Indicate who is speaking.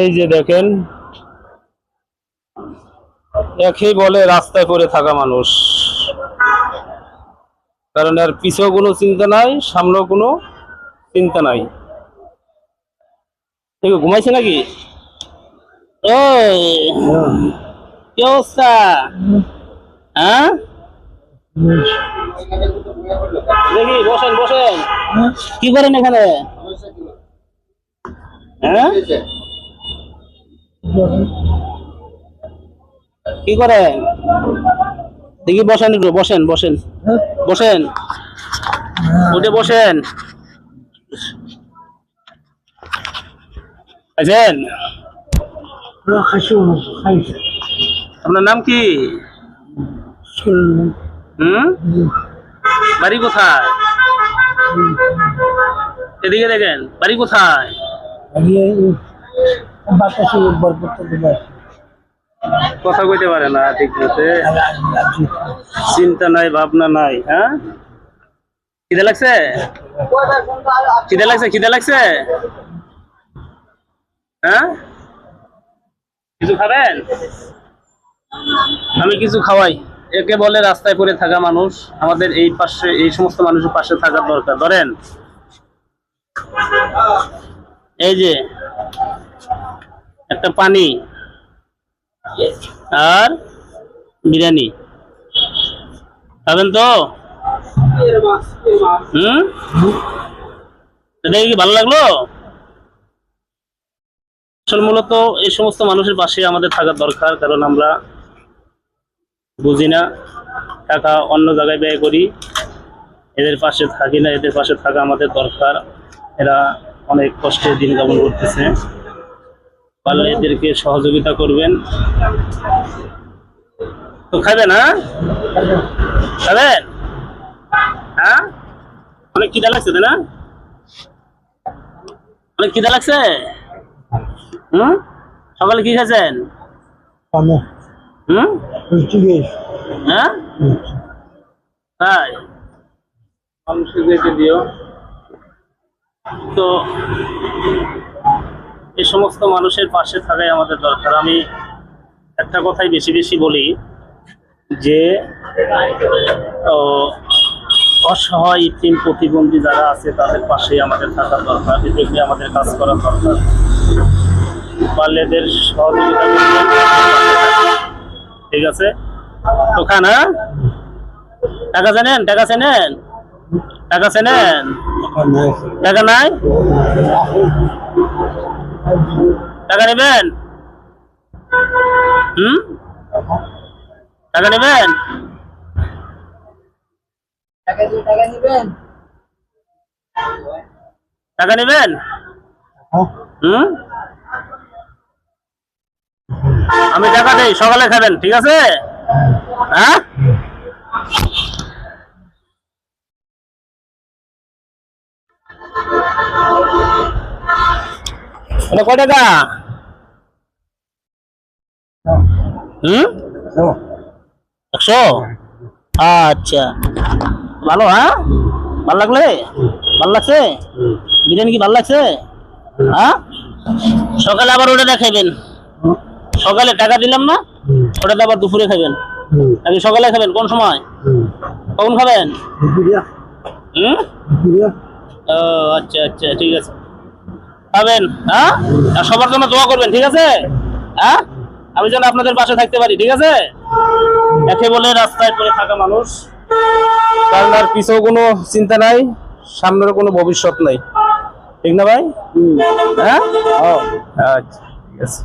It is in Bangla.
Speaker 1: এই যে দেখেন, একই বলে রাস্তায় পড়ে থাকা মানুষ। কারণ আর পিছেও কোনো চিন্তা নাই, সামনেও কোনো চিন্তা নাই। ঠিক ঘুমাইছে নাকি? এই, কি অবস্থা? হ্যাঁ? দেখি বসেন বসেন। কি করেন এখানে? হ্যাঁ? কি করেন? দেখি বসেন একটু বসেন বসেন। বসেন। উঠে বসেন। আছেন? আপনার নাম কি? হুম? বাড়ি কোথায়? এদিকে দেখেন বাড়ি কোথায়? কথা কইতে পারে না ঠিক মতে। চিন্তা নাই ভাবনা নাই হ্যাঁ? খিদে লাগছে? খিদে লাগছে খিদে লাগছে? হ্যাঁ? কিছু খাবেন? আমি কিছু খাওয়াই। একে বলে রাস্তায় পড়ে থাকা মানুষ, আমাদের এই পাশে, এই সমস্ত মানুষের পাশে থাকার দরকার। ধরেন, এই যে একটা পানি আর বিরিয়ানি। খাবেন তো? হুম? এটা কি ভালো লাগল? আসলে মূলত এই সমস্ত মানুষের পাশে আমাদের থাকার দরকার, কারণ আমরা বুঝি না। টাকা অন্য জায়গায় ব্যয় করি। এদের পাশে থাকি না, এদের পাশে থাকা আমাদের দরকার। এরা অনেক কষ্টে দিন যাপন করতেছে। পারলে এদেরকে সহযোগিতা করবেন। তো খাবেন হ্যাঁ? খাবেন হ্যাঁ? অনেক খিদা লাগছে, তাই না? অনেক খিদা লাগছে? হুম? সকালে কি খাচ্ছেন হুম? হ্যাঁ? তাই? মানুষকে দিও। তো এই সমস্ত মানুষের পাশে থাকাই আমাদের দরকার। আমি একটা কথাই বেশি বেশি বলি যে ও, অসহায় ইতিম প্রতিবন্ধী যারা আছে তাদের পাশেই আমাদের থাকার দরকার। এদেরকে আমাদের কাজ করার দরকার। পারলে এদের সহযোগিতা। ঠিক আছে? তো খান হ্যাঁ? টাকা চেনেন টাকা চেনেন? টাকা চেনেন? টাকা নাই? টাকা নেবেন? হুম? টাকা নেবেন? টাকা নেবেন? হুম? আমি টাকা দেই, সকালে খাবেন, ঠিক আছে? হ্যাঁ? এটা কয় টাকা? হুম? একশো? আচ্ছা। ভালো হ্যাঁ? ভালো লাগলে? ভালো লাগছে? বিরিয়ানি কি ভালো লাগছে? হ্যাঁ? সকালে আবার ওটা খাইবেন সকালে টাকা দিলাম না ওটাতে আবার দুপুরে খাবেন। নাকি সকালে খাবেন কোন সময়? কখন খাবেন? হুম? ও আচ্ছা আচ্ছা ঠিক আছে। খাবেন হ্যাঁ? আর সবার জন্য দোয়া করবেন ঠিক আছে? হ্যাঁ? আমি যেন আপনাদের পাশে থাকতে পারি ঠিক আছে? একে বলে রাস্তায় পড়ে থাকা মানুষ। কারণ আর পিছেও কোনো চিন্তা নাই সামনের কোনো ভবিষ্যৎ নাই। ঠিক না ভাই? হ্যাঁ? ও আচ্ছা ঠিক আছে।